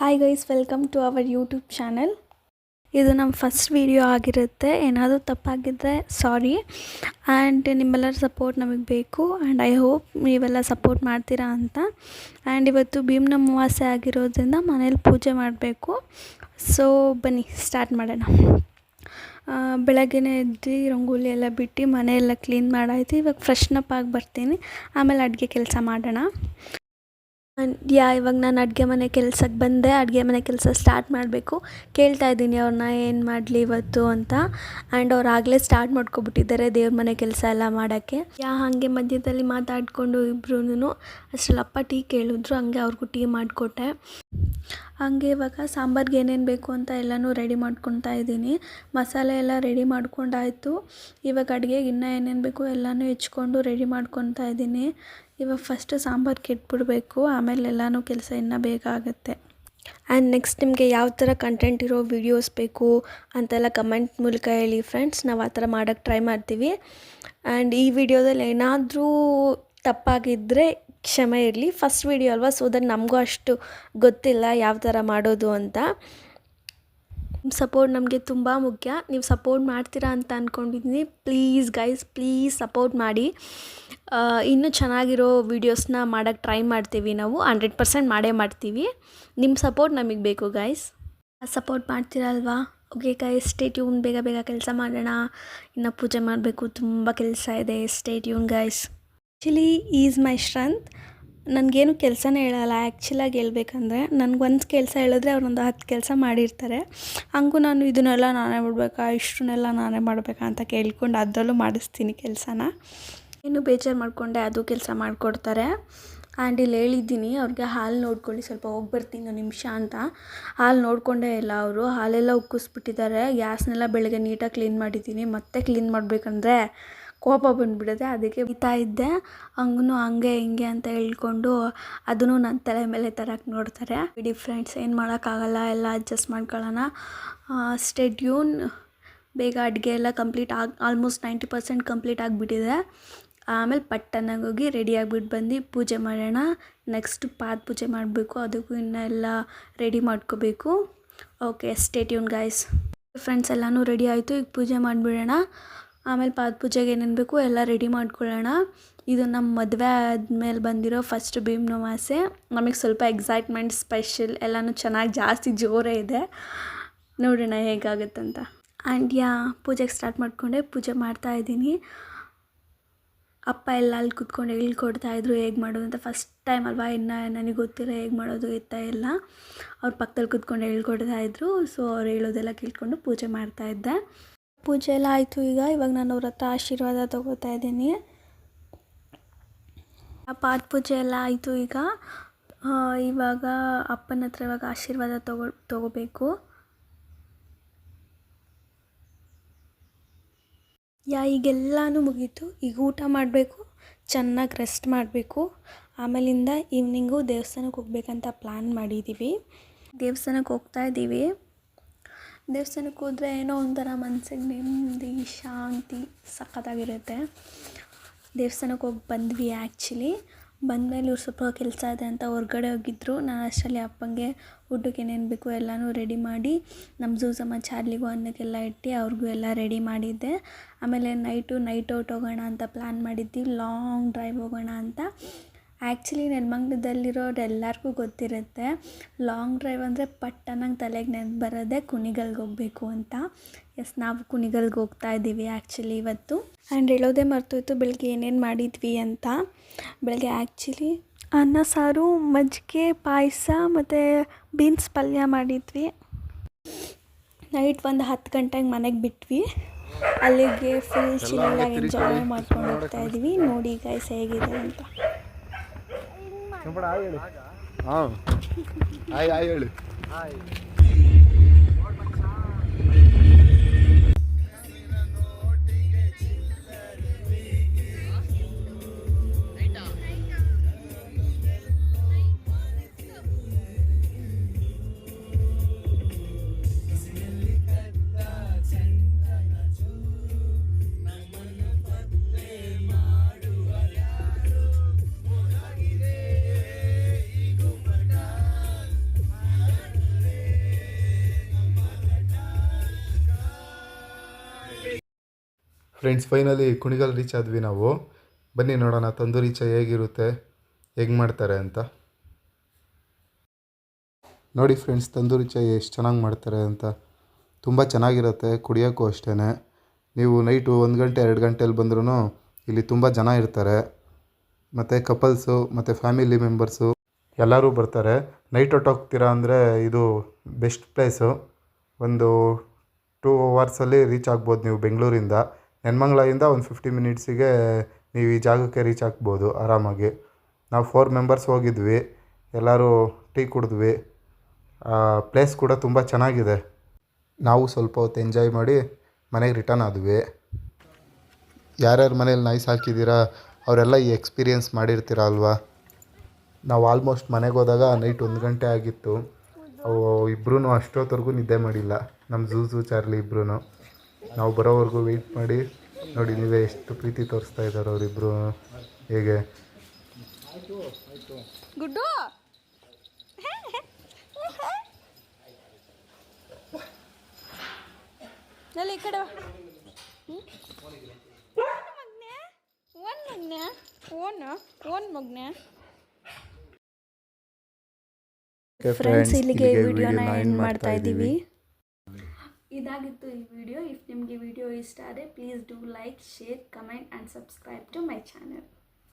Hi guys welcome to our YouTube channel ಇದು ನಮ್ಮ first video ಆಗಿರುತ್ತೆ. ಏನಾದರೂ ತಪ್ಪಾಗಿದ್ದರೆ ಸಾರಿ ಆ್ಯಂಡ್ ನಿಮ್ಮೆಲ್ಲರ ಸಪೋರ್ಟ್ ನಮಗೆ ಬೇಕು. ಆ್ಯಂಡ್ ಐ ಹೋಪ್ ನೀವೆಲ್ಲ ಸಪೋರ್ಟ್ ಮಾಡ್ತೀರಾ ಅಂತ. ಆ್ಯಂಡ್ ಇವತ್ತು ಭೀಮ್ನ ಅಮಾವಾಸ್ಯೆ ಆಗಿರೋದ್ರಿಂದ ಮನೇಲಿ ಪೂಜೆ ಮಾಡಬೇಕು. ಸೊ ಬನ್ನಿ ಸ್ಟಾರ್ಟ್ ಮಾಡೋಣ. ಬೆಳಗ್ಗೆನೇ ಎದ್ದು ರಂಗೋಲಿ ಎಲ್ಲ ಬಿಟ್ಟು ಮನೆಯೆಲ್ಲ ಕ್ಲೀನ್ ಮಾಡಾಯಿತು. ಇವಾಗ ಫ್ರೆಶ್ನಪ್ಪಾಗಿ ಬರ್ತೀನಿ. ಆಮೇಲೆ ಅಡುಗೆ ಕೆಲಸ ಮಾಡೋಣ. ಯಾ, ಇವಾಗ ನಾನು ಅಡುಗೆ ಮನೆ ಕೆಲ್ಸಕ್ಕೆ ಬಂದೆ, ಅಡುಗೆ ಮನೆ ಕೆಲಸ ಸ್ಟಾರ್ಟ್ ಮಾಡಬೇಕು. ಕೇಳ್ತಾ ಇದ್ದೀನಿ ಅವ್ರನ್ನ ಏನು ಮಾಡಲಿ ಇವತ್ತು ಅಂತ. ಆ್ಯಂಡ್ ಅವ್ರು ಆಗಲೇ ಸ್ಟಾರ್ಟ್ ಮಾಡ್ಕೊಬಿಟ್ಟಿದ್ದಾರೆ ದೇವ್ರ ಮನೆ ಕೆಲಸ ಎಲ್ಲ ಮಾಡೋಕ್ಕೆ. ಯಾ, ಹಾಗೆ ಮಧ್ಯದಲ್ಲಿ ಮಾತಾಡಿಕೊಂಡು ಇಬ್ರು ಅಷ್ಟರಲ್ಲಪ್ಪ ಟೀ ಕೇಳಿದ್ರು, ಹಂಗೆ ಅವ್ರಿಗೂ ಟೀ ಮಾಡಿಕೊಟ್ಟೆ. ಹಂಗೆ ಇವಾಗ ಸಾಂಬಾರ್ಗೆ ಏನೇನು ಬೇಕು ಅಂತ ಎಲ್ಲನೂ ರೆಡಿ ಮಾಡ್ಕೊತಾ ಇದ್ದೀನಿ. ಮಸಾಲೆ ಎಲ್ಲ ರೆಡಿ ಮಾಡ್ಕೊಂಡಾಯಿತು. ಇವಾಗ ಅಡುಗೆಗೆ ಇನ್ನೂ ಏನೇನು ಬೇಕು ಎಲ್ಲನೂ ಹೆಚ್ಕೊಂಡು ರೆಡಿ ಮಾಡ್ಕೊತಾ ಇದ್ದೀನಿ. ಇವಾಗ ಫಸ್ಟು ಸಾಂಬಾರು ಕೆಟ್ಬಿಡ್ಬೇಕು, ಆಮೇಲೆ ಎಲ್ಲನೂ ಕೆಲಸ ಇನ್ನೂ ಬೇಗ ಆಗುತ್ತೆ. ಆ್ಯಂಡ್ ನೆಕ್ಸ್ಟ್ ನಿಮಗೆ ಯಾವ ಥರ ಕಂಟೆಂಟ್ ಇರೋ ವಿಡಿಯೋಸ್ ಬೇಕು ಅಂತೆಲ್ಲ ಕಮೆಂಟ್ ಮೂಲಕ ಹೇಳಿ ಫ್ರೆಂಡ್ಸ್ ನಾವು ಆ ಥರ ಮಾಡೋಕ್ಕೆ ಟ್ರೈ ಮಾಡ್ತೀವಿ. ಆ್ಯಂಡ್ ಈ ವಿಡಿಯೋದಲ್ಲಿ ಏನಾದರೂ ತಪ್ಪಾಗಿದ್ದರೆ ಕ್ಷಮೆ ಇರಲಿ. ಫಸ್ಟ್ ವಿಡಿಯೋ ಅಲ್ವಾ? ಸೊ ದಟ್ ನಮಗೂ ಅಷ್ಟು ಗೊತ್ತಿಲ್ಲ ಯಾವ ಥರ ಮಾಡೋದು ಅಂತ. ಸಪೋರ್ಟ್ ನಮಗೆ ತುಂಬ ಮುಖ್ಯ. ನೀವು ಸಪೋರ್ಟ್ ಮಾಡ್ತೀರಾ ಅಂತ ಅಂದ್ಕೊಂಡಿದ್ದೀನಿ ಪ್ಲೀಸ್ ಗೈಸ್, ಪ್ಲೀಸ್ ಸಪೋರ್ಟ್ ಮಾಡಿ. ಇನ್ನೂ ಚೆನ್ನಾಗಿರೋ ವೀಡಿಯೋಸ್ನ ಮಾಡೋಕ್ಕೆ ಟ್ರೈ ಮಾಡ್ತೀವಿ ನಾವು. ಹಂಡ್ರೆಡ್ ಪರ್ಸೆಂಟ್ ಮಾಡೇ ಮಾಡ್ತೀವಿ. ನಿಮ್ಮ ಸಪೋರ್ಟ್ ನಮಗೆ ಬೇಕು ಗೈಸ್. ಸಪೋರ್ಟ್ ಮಾಡ್ತೀರಲ್ವಾ ಓಕೆ ಗೈಸ್ ಸ್ಟೇ ಟ್ಯೂನ್ ಬೇಗ ಬೇಗ ಕೆಲಸ ಮಾಡೋಣ. ಇನ್ನು ಪೂಜೆ ಮಾಡಬೇಕು. ತುಂಬ ಕೆಲಸ ಇದೆ. Stay tune guys. Actually is my strength ನನಗೇನು ಕೆಲಸನೇ ಹೇಳಲ್ಲ. ಆ್ಯಕ್ಚುಲಾಗಿ ಹೇಳ್ಬೇಕಂದ್ರೆ ಒಂದು ಕೆಲಸ ಹೇಳಿದ್ರೆ ಅವ್ರೊಂದು ಹತ್ತು ಕೆಲಸ ಮಾಡಿರ್ತಾರೆ. ಹಂಗೂ ನಾನು ಇದನ್ನೆಲ್ಲ ನಾನೇ ಮಾಡಬೇಕಾ ಇಷ್ಟನ್ನೆಲ್ಲ ನಾನೇ ಮಾಡಬೇಕಾ ಅಂತ ಕೇಳ್ಕೊಂಡು ಅದರಲ್ಲೂ ಮಾಡಿಸ್ತೀನಿ ಕೆಲಸನ. ಇನ್ನು ಬೇಜಾರು ಮಾಡಿಕೊಂಡೆ ಅದು ಕೆಲಸ ಮಾಡಿಕೊಡ್ತಾರೆ. ಆ್ಯಂಡ್ ಇಲ್ಲಿ ಹೇಳಿದ್ದೀನಿ, ಅವ್ರಿಗೆ ಹಾಲು ನೋಡ್ಕೊಳ್ಳಿ, ಸ್ವಲ್ಪ ಹೋಗಿ ಬರ್ತೀನಿ ಒಂದು ನಿಮಿಷ ಅಂತ. ಹಾಲು ನೋಡಿಕೊಂಡೇ ಇಲ್ಲ ಅವರು. ಹಾಲೆಲ್ಲ ಉಕ್ಕಿಸ್ಬಿಟ್ಟಿದ್ದಾರೆ. ಗ್ಯಾಸ್ನೆಲ್ಲ ಬೆಳಗ್ಗೆ ನೀಟಾಗಿ ಕ್ಲೀನ್ ಮಾಡಿದ್ದೀನಿ. ಮತ್ತೆ ಕ್ಲೀನ್ ಮಾಡಬೇಕಂದ್ರೆ ಕೋಪ ಬಂದುಬಿಡುತ್ತೆ ಅದಕ್ಕೆ ಬಿತ್ತಾ ಇದ್ದೆ. ಹಂಗೂ ಹಂಗೆ ಹಿಂಗೆ ಅಂತ ಹೇಳ್ಕೊಂಡು ಅದನ್ನು ನನ್ನ ತಲೆ ಮೇಲೆ ತರಕ್ಕೆ ನೋಡ್ತಾರೆ. ಬಿಡಿ ಫ್ರೆಂಡ್ಸ್ ಏನು ಮಾಡೋಕ್ಕಾಗಲ್ಲ, ಎಲ್ಲ ಅಡ್ಜಸ್ಟ್ ಮಾಡ್ಕೊಳ್ಳೋಣ. ಸ್ಟೆಡ್ಯೂನ್ ಬೇಗ ಅಡುಗೆ ಎಲ್ಲ ಕಂಪ್ಲೀಟ್ ಆಗಿ ಆಲ್ಮೋಸ್ಟ್ ನೈಂಟಿ ಪರ್ಸೆಂಟ್ ಕಂಪ್ಲೀಟ್ ಆಗಿಬಿಟ್ಟಿದೆ. ಆಮೇಲೆ ಪಟ್ಟನಾಗಿ ಹೋಗಿ ರೆಡಿ ಆಗಿಬಿಟ್ಟು ಬಂದು ಪೂಜೆ ಮಾಡೋಣ. ನೆಕ್ಸ್ಟ್ ಪಾದ ಪೂಜೆ ಮಾಡಬೇಕು, ಅದಕ್ಕೂ ಇನ್ನೂ ಎಲ್ಲ ರೆಡಿ ಮಾಡ್ಕೋಬೇಕು. Okay stay tune guys friends ಎಲ್ಲನೂ ರೆಡಿ ಆಯಿತು, ಈಗ ಪೂಜೆ ಮಾಡಿಬಿಡೋಣ. ಆಮೇಲೆ ಪಾದ ಪೂಜೆಗೆ ಏನೇನು ಬೇಕು ಎಲ್ಲ ರೆಡಿ ಮಾಡ್ಕೊಳ್ಳೋಣ. ಇದು ನಮ್ಮ ಮದುವೆ ಆದಮೇಲೆ ಬಂದಿರೋ ಫಸ್ಟ್ ಭೀಮ್ನವಾಸೆ ನಮಗೆ ಸ್ವಲ್ಪ ಎಕ್ಸೈಟ್ಮೆಂಟ್ ಸ್ಪೆಷಲ್ ಎಲ್ಲನೂ ಚೆನ್ನಾಗಿ ಜಾಸ್ತಿ ಜೋರೇ ಇದೆ. ನೋಡೋಣ ಹೇಗಾಗುತ್ತಂತ. ಆ್ಯಂಡ್ ಯಾ ಪೂಜೆಗೆ ಸ್ಟಾರ್ಟ್ ಮಾಡಿಕೊಂಡೆ, ಪೂಜೆ ಮಾಡ್ತಾ ಇದ್ದೀನಿ. ಅಪ್ಪ ಎಲ್ಲ ಅಲ್ಲಿ ಕುತ್ಕೊಂಡು ಹೇಳ್ಕೊಡ್ತಾ ಇದ್ರು, ಹೇಗೆ ಮಾಡೋದು ಅಂತ. ಫಸ್ಟ್ ಟೈಮ್ ಅಲ್ವಾ, ಇನ್ನು ನನಗೆ ಗೊತ್ತಿಲ್ಲ ಹೇಗೆ ಮಾಡೋದು ಎತ್ತ ಎಲ್ಲ. ಅವ್ರ ಪಕ್ಕದಲ್ಲಿ ಕುತ್ಕೊಂಡು ಹೇಳ್ಕೊಡ್ತಾಯಿದ್ರು ಸೊ ಅವ್ರು ಹೇಳೋದೆಲ್ಲ ಕೇಳ್ಕೊಂಡು ಪೂಜೆ ಮಾಡ್ತಾ ಇದ್ದೆ. ಪೂಜೆ ಎಲ್ಲ ಆಯಿತು ಈಗ. ಇವಾಗ ನಾನು ಅವ್ರ ಹತ್ರ ಆಶೀರ್ವಾದ ತೊಗೋತಾ ಇದ್ದೀನಿ. ಪಾದ ಪೂಜೆ ಎಲ್ಲ ಆಯಿತು ಈಗ. ಇವಾಗ ಅಪ್ಪನ ಹತ್ರ ಇವಾಗ ಆಶೀರ್ವಾದ ತಗೋ, ತಗೋಬೇಕು. ಯಾ, ಈಗೆಲ್ಲನೂ ಮುಗೀತು. ಈಗ ಊಟ ಮಾಡಬೇಕು, ಚೆನ್ನಾಗಿ ರೆಸ್ಟ್ ಮಾಡಬೇಕು. ಆಮೇಲಿಂದ ಈವ್ನಿಂಗು ದೇವಸ್ಥಾನಕ್ಕೆ ಹೋಗ್ಬೇಕಂತ ಪ್ಲ್ಯಾನ್ ಮಾಡಿದ್ದೀವಿ ದೇವಸ್ಥಾನಕ್ಕೆ ಹೋಗ್ತಾ ಇದ್ದೀವಿ ದೇವಸ್ಥಾನಕ್ಕೆ ಹೋದರೆ ಏನೋ ಒಂಥರ ಮನಸ್ಸಿಗೆ ನೆಮ್ಮದಿ, ಶಾಂತಿ ಸಖತ್ತಾಗಿರುತ್ತೆ. ದೇವಸ್ಥಾನಕ್ಕೆ ಹೋಗಿ ಬಂದ್ವಿ ಆ್ಯಕ್ಚುಲಿ ಬಂದಮೇಲೆ ಇವ್ರು ಸ್ವಲ್ಪ ಕೆಲಸ ಇದೆ ಅಂತ ಹೊರ್ಗಡೆ ಹೋಗಿದ್ರು. ನಾನು ಅಷ್ಟರಲ್ಲಿ ಅಪ್ಪಂಗೆ ಊಟಕ್ಕೆ ಏನೇನು ಬೇಕು ಎಲ್ಲನೂ ರೆಡಿ ಮಾಡಿ, ನಮ್ಮ ಜೂಸಮ್ಮ ಚಾರ್ಲಿಗೂ ಅನ್ನಕ್ಕೆಲ್ಲ ಇಟ್ಟು ಅವ್ರಿಗೂ ಎಲ್ಲ ರೆಡಿ ಮಾಡಿದ್ದೆ. ಆಮೇಲೆ ನೈಟು ನೈಟ್ ಔಟ್ ಹೋಗೋಣ ಅಂತ ಪ್ಲ್ಯಾನ್ ಮಾಡಿದ್ವಿ. ಲಾಂಗ್ ಡ್ರೈವ್ ಹೋಗೋಣ ಅಂತ. ಆ್ಯಕ್ಚುಲಿ ನೆಲಮಂಗ್ಲದಲ್ಲಿರೋರು ಎಲ್ಲರಿಗೂ ಗೊತ್ತಿರುತ್ತೆ. ಲಾಂಗ್ ಡ್ರೈವ್ ಅಂದರೆ ಪಟ್ಟನಂಗೆ ತಲೆಗೆ ನೆನಪು ಬರೋದೇ ಕುಣಿಗಲ್ಗೆ ಹೋಗಬೇಕು ಅಂತ. ಎಸ್ ನಾವು ಕುಣಿಗಲ್ಗೆ ಹೋಗ್ತಾ ಇದ್ದೀವಿ ಆ್ಯಕ್ಚುಲಿ ಇವತ್ತು. ಆ್ಯಂಡ್ ಹೇಳೋದೇ ಮರ್ತೋಯ್ತು ಬೆಳಗ್ಗೆ ಏನೇನು ಮಾಡಿದ್ವಿ ಅಂತ. ಬೆಳಗ್ಗೆ ಆ್ಯಕ್ಚುಲಿ ಅನ್ನ ಸಾರು ಮಜ್ಜಿಗೆ ಪಾಯಸ ಮತ್ತು ಬೀನ್ಸ್ ಪಲ್ಯ ಮಾಡಿದ್ವಿ. ನೈಟ್ ಒಂದು ಹತ್ತು ಗಂಟೆಗೆ ಮನೆಗೆ ಬಿಟ್ವಿ. ಅಲ್ಲಿಗೆ ಫುಲ್ ಚಿಲ್ಲಾಗಿ ಎಂಜಾಯ್ ಮಾಡ್ಕೊಂಡು ಹೋಗ್ತಾ ಇದ್ದೀವಿ. ನೋಡಿ ಗೈಸ್ ಹೇಗಿದೆ ಅಂತ. ಹಾಂ. ಆಯ್ ಆಯ್ ಹೇಳಿ. ¡Ay, friends finally Kunigal reach ಆದ್ವಿ ನಾವು. ಬನ್ನಿ ನೋಡೋಣ ತಂದೂರಿ ಚಾಯ್ ಹೇಗಿರುತ್ತೆ, ಹೇಗೆ ಮಾಡ್ತಾರೆ ಅಂತ. ನೋಡಿ ಫ್ರೆಂಡ್ಸ್ ತಂದೂರಿ ಚಾಯ್ ಎಷ್ಟು ಚೆನ್ನಾಗಿ ಮಾಡ್ತಾರೆ ಅಂತ. ತುಂಬ ಚೆನ್ನಾಗಿರುತ್ತೆ, ಕುಡಿಯೋಕ್ಕೂ ಅಷ್ಟೇ ನೀವು ನೈಟು ಒಂದು ಗಂಟೆ, ಎರಡು ಗಂಟೆಯಲ್ಲಿ ಬಂದ್ರೂ ಇಲ್ಲಿ ತುಂಬ ಜನ ಇರ್ತಾರೆ. ಮತ್ತು ಕಪಲ್ಸು ಮತ್ತು ಫ್ಯಾಮಿಲಿ ಮೆಂಬರ್ಸು ಎಲ್ಲರೂ ಬರ್ತಾರೆ. ನೈಟ್ ಔಟ್ ಹೋಗ್ತೀರಾ ಅಂದರೆ ಇದು ಬೆಸ್ಟ್ ಪ್ಲೇಸು ಒಂದು ಟೂ ಅವರ್ಸಲ್ಲಿ ರೀಚ್ ಆಗ್ಬೋದು ನೀವು ಬೆಂಗಳೂರಿಂದ. ನೆನ್ಮಂಗ್ಲಿಂದ ಒಂದು ಫಿಫ್ಟಿ ಮಿನಿಟ್ಸಿಗೆ ನೀವು ಈ ಜಾಗಕ್ಕೆ ರೀಚ್ ಆಗ್ಬೋದು ಆರಾಮಾಗಿ. ನಾವು ಫೋರ್ ಮೆಂಬರ್ಸ್ ಹೋಗಿದ್ವಿ. ಎಲ್ಲರೂ ಟೀ ಕುಡಿದ್ವಿ. ಪ್ಲೇಸ್ ಕೂಡ ತುಂಬ ಚೆನ್ನಾಗಿದೆ. ನಾವು ಸ್ವಲ್ಪ ಹೊತ್ತು ಎಂಜಾಯ್ ಮಾಡಿ ಮನೆಗೆ ರಿಟರ್ನ್ ಆದ್ವಿ. ಯಾರ್ಯಾರ ಮನೇಲಿ ನೈಸ್ ಹಾಕಿದ್ದೀರಾ, ಅವರೆಲ್ಲ ಈ ಎಕ್ಸ್ಪೀರಿಯೆನ್ಸ್ ಮಾಡಿರ್ತೀರ ಅಲ್ವಾ? ನಾವು ಆಲ್ಮೋಸ್ಟ್ ಮನೆಗೆ ಹೋದಾಗ ನೈಟ್ ಒಂದು ಗಂಟೆ ಆಗಿತ್ತು. ಅವು ಇಬ್ಬರೂ ಅಷ್ಟೊತ್ತವರೆಗೂ ನಿದ್ದೆ ಮಾಡಿಲ್ಲ. ನಮ್ಮ ಝೂಝು, ಚಾರ್ಲಿ ಇಬ್ಬರೂ ನಾವು ಬರೋವರೆಗೂ ವೆಯ್ಟ್ ಮಾಡಿ. ನೋಡಿ ನೀವೇ ಎಷ್ಟು ಪ್ರೀತಿ ತೋರಿಸ್ತಾ ಇದ್ದಾರೆ ಅವರಿಬ್ಬರು ಹೇಗೆ? ಗುಡ್ಡು! ಈ ಕಡೆ ಮಗ್ನೆ? ಓನ್ ಮಗ್ನೆ? ಓನ್ ಓನ್ ಮಗ್ನೆ? ಫ್ರೆಂಡ್ಸ್ ಇಲ್ಲಿಗೆ ವಿಡಿಯೋನ ಎಂಡ್ ಮಾಡ್ತಾ ಇದ್ದೀವಿ ಇದಾಗಿತ್ತು ಈ ವಿಡಿಯೋ. ಇಫ್ ನಿಮಗೆ ವಿಡಿಯೋ ಇಷ್ಟ ಆದರೆ please do like share comment and subscribe to my channel